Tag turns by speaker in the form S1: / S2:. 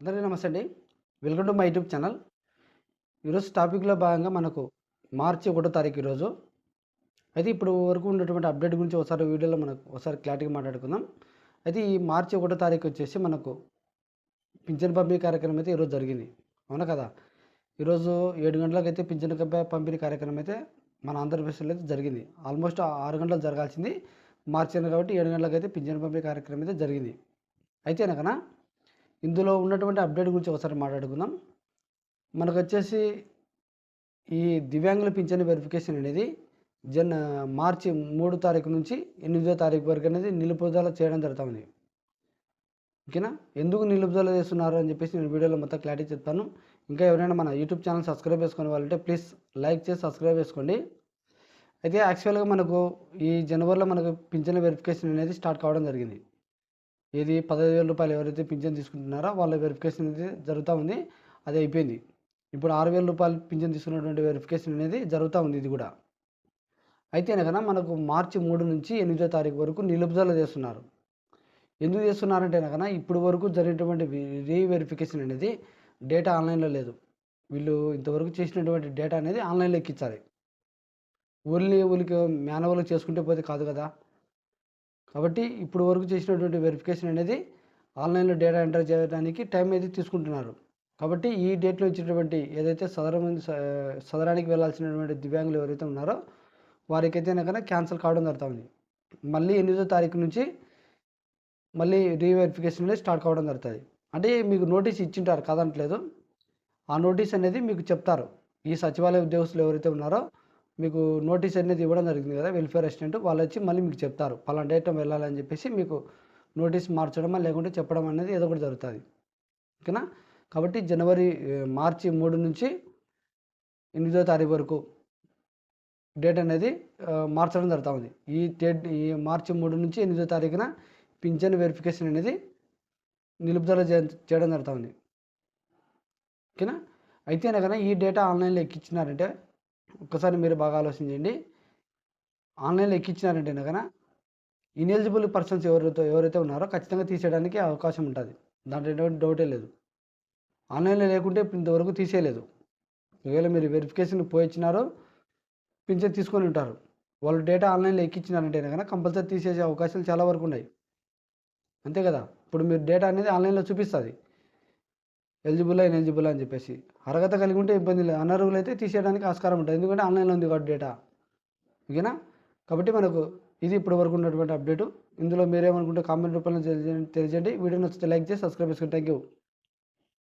S1: అందరికీ నమస్తే అండి. Welcome to my YouTube channel. ఈరోజు టాపిక్లో భాగంగా మనకు మార్చి ఒకటో తారీఖు ఈరోజు. అయితే ఇప్పుడు వరకు ఉన్నటువంటి అప్డేట్ గురించి ఒకసారి వీడియోలో మనకు ఒకసారి క్లారిటీగా మాట్లాడుకుందాం. అయితే ఈ మార్చి ఒకటో తారీఖు వచ్చేసి మనకు పింఛన్ పంపిణీ కార్యక్రమం అయితే ఈరోజు జరిగింది. అవునా కదా? ఈరోజు ఏడు గంటలకు అయితే పింఛన్ పంపిణీ కార్యక్రమం అయితే మన ఆంధ్రప్రదేశ్లో అయితే జరిగింది. ఆల్మోస్ట్ ఆరు గంటలు జరగాల్సింది మార్చి కాబట్టి ఏడు గంటలకు అయితే పింఛన్ పంపిణీ కార్యక్రమం అయితే జరిగింది. అయితే అనకనా ఇందులో ఉన్నటువంటి అప్డేట్ గురించి ఒకసారి మాట్లాడుకుందాం. మనకు వచ్చేసి ఈ దివ్యాంగుల పింఛన్ వెరిఫికేషన్ అనేది జన్ మార్చి మూడు తారీఖు నుంచి ఎనిమిదో తారీఖు వరకు అనేది నిలుపుదల చేయడం జరుగుతుంది. ఓకేనా? ఎందుకు నిలుపుదల చేస్తున్నారు అని చెప్పేసి నేను వీడియోలో మొత్తం క్లారిటీ చెప్తాను. ఇంకా ఎవరైనా మన యూట్యూబ్ ఛానల్ సబ్స్క్రైబ్ చేసుకునే వాళ్ళంటే ప్లీజ్ లైక్ చేసి సబ్స్క్రైబ్ చేసుకోండి. అయితే యాక్చువల్గా మనకు ఈ జనవరిలో మనకు పింఛన్ వెరిఫికేషన్ అనేది స్టార్ట్ కావడం జరిగింది. ఏది పదహైదు వేల రూపాయలు ఎవరైతే పింఛన్ తీసుకుంటున్నారో వాళ్ళ వెరిఫికేషన్ అనేది జరుగుతూ ఉంది అది అయిపోయింది. ఇప్పుడు ఆరు వేల రూపాయలు పింఛన్ తీసుకున్నటువంటి వెరిఫికేషన్ అనేది జరుగుతూ ఉంది ఇది కూడా. అయితే కనుక మనకు మార్చి మూడు నుంచి ఎనిమిదో తారీఖు వరకు నిలుపుదల చేస్తున్నారు. ఎందుకు చేస్తున్నారంటే కనుక ఇప్పుడు వరకు జరిగినటువంటి రీ వెరిఫికేషన్ అనేది డేటా ఆన్లైన్లో లేదు. వీళ్ళు ఇంతవరకు చేసినటువంటి డేటా అనేది ఆన్లైన్లో ఎక్కించాలి. ఊళ్ళని ఊరికి మానవులు చేసుకుంటే పోతే కాదు కదా. కాబట్టి ఇప్పుడు వరకు చేసినటువంటి వెరిఫికేషన్ అనేది ఆన్లైన్లో డేటా ఎంటర్ చేయడానికి టైం అయితే తీసుకుంటున్నారు. కాబట్టి ఈ డేట్లో ఇచ్చినటువంటి ఏదైతే సదరం సదరానికి వెళ్ళాల్సినటువంటి దివ్యాంగులు ఎవరైతే ఉన్నారో వారికైతే కనుక క్యాన్సిల్ కావడం జరుగుతుంది. మళ్ళీ ఎనిమిదో తారీఖు నుంచి మళ్ళీ రీవెరిఫికేషన్ అనేది స్టార్ట్ కావడం జరుగుతుంది. అంటే మీకు నోటీస్ ఇచ్చింటారు కాదంటలేదు. ఆ నోటీస్ అనేది మీకు చెప్తారు. ఈ సచివాలయ ఉద్యోగస్తులు ఎవరైతే ఉన్నారో మీకు నోటీస్ అనేది ఇవ్వడం జరిగింది కదా వెల్ఫేర్ అసిస్టెంట్. వాళ్ళు వచ్చి మళ్ళీ మీకు చెప్తారు పలానా డేట్ వెళ్ళాలని చెప్పేసి మీకు నోటీస్ మార్చడం లేకుంటే చెప్పడం అనేది ఏదో ఒకటి జరుగుతుంది. ఓకేనా? కాబట్టి జనవరి మార్చి మూడు నుంచి ఎనిమిదో తారీఖు వరకు డేట్ అనేది మార్చడం జరుగుతుంది ఈ డేట్ ఈ మార్చి మూడు నుంచి ఎనిమిదో తారీఖున పింఛన్ వెరిఫికేషన్ అనేది నిలుపుదల చేయడం జరుగుతుంది ఓకేనా? అయితేనే కదా ఈ డేటా ఆన్లైన్లో ఎక్కించినారంటే ఒక్కసారి మీరు బాగా ఆలోచించండి. ఆన్లైన్లో ఎక్కించినారంటే కనుక ఇనెలిజిబుల్ పర్సన్స్ ఎవరితో ఎవరైతే ఉన్నారో ఖచ్చితంగా తీసేయడానికి అవకాశం ఉంటుంది. దాంట్లో ఎటువంటి డౌటే లేదు. ఆన్లైన్లో లేకుంటే ఇప్పుడు ఇంతవరకు తీసేయలేదు. ఒకవేళ మీరు వెరిఫికేషన్ పోయించినారో పింఛన్ తీసుకొని ఉంటారు. వాళ్ళు డేటా ఆన్లైన్లో ఎక్కించినారంటే కనుక కంపల్సరీ తీసేసే అవకాశాలు చాలా వరకు ఉన్నాయి. అంతే కదా? ఇప్పుడు మీరు డేటా అనేది ఆన్లైన్లో చూపిస్తుంది. ఎలిజిబుల్ అయిన ఎలిజిబుల్ అని చెప్పేసి. అర్హత కలిగి ఉంటే ఇబ్బంది లేదు. అనర్హులు అయితే తీసేయడానికి ఆస్కారం ఉంటుంది. ఎందుకంటే ఆన్లైన్లో ఉంది కాబట్టి డేటా ఓకేనా? కాబట్టి మనకు ఇది ఇప్పటి వరకు ఉన్నటువంటి అప్డేటు. ఇందులో మీరేమనుకుంటే కామెంట్ రూపంలో తెలియజేయండి తెలియజేయండి. వీడియో నచ్చితే లైక్ చేసి సబ్స్క్రైబ్ చేసుకోండి థ్యాంక్ యూ